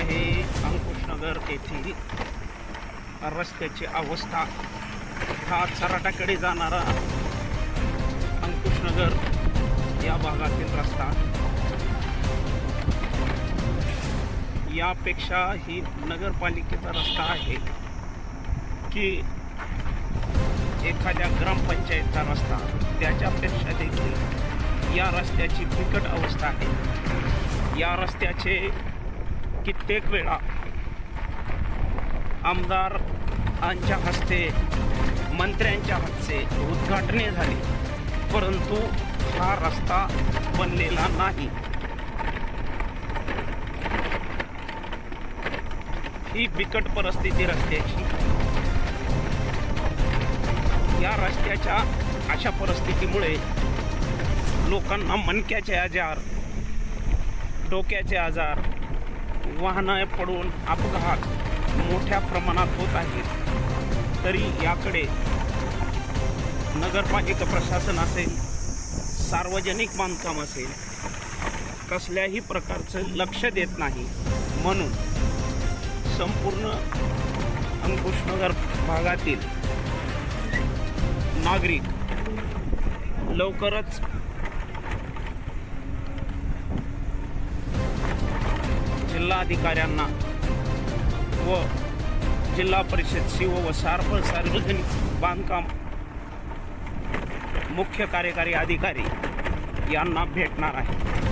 अंकुशनगर येथील रस्त्याची अवस्था. हा चराटाकडे जाणारा अंकुशनगर या भागातील रस्ता. यापेक्षा ही नगरपालिकेचा रस्ता आहे की एखाद्या ग्रामपंचायतचा रस्ता. त्याच्यापेक्षा देखील या रस्त्याची बिकट अवस्था आहे. या रस्त्याचे कित्येक वेळा आमदारांच्या हस्ते मंत्र्यांच्या हस्ते उद्घाटने झाली. परंतु हा रस्ता बनलेला नाही. ही बिकट परिस्थिती रस्त्याची. या रस्त्याच्या अशा परिस्थितीमुळे लोकांना मणक्याचे आजार डोक्याचे आजार वाहनं पडून अपघात मोठ्या प्रमाणात होत आहेत. तरी याकडे नगरपालिका प्रशासन असेल सार्वजनिक बांधकाम असेल कसल्याही प्रकारचं लक्ष देत नाही. म्हणून संपूर्ण अंकुशनगर भागातील नागरिक लवकरच अधिकाऱ्यांना व जिल्हा परिषद सीओ व सार्व सार्वजनिक बांधकाम मुख्य कार्यकारी अधिकारी यांना भेटणार आहे.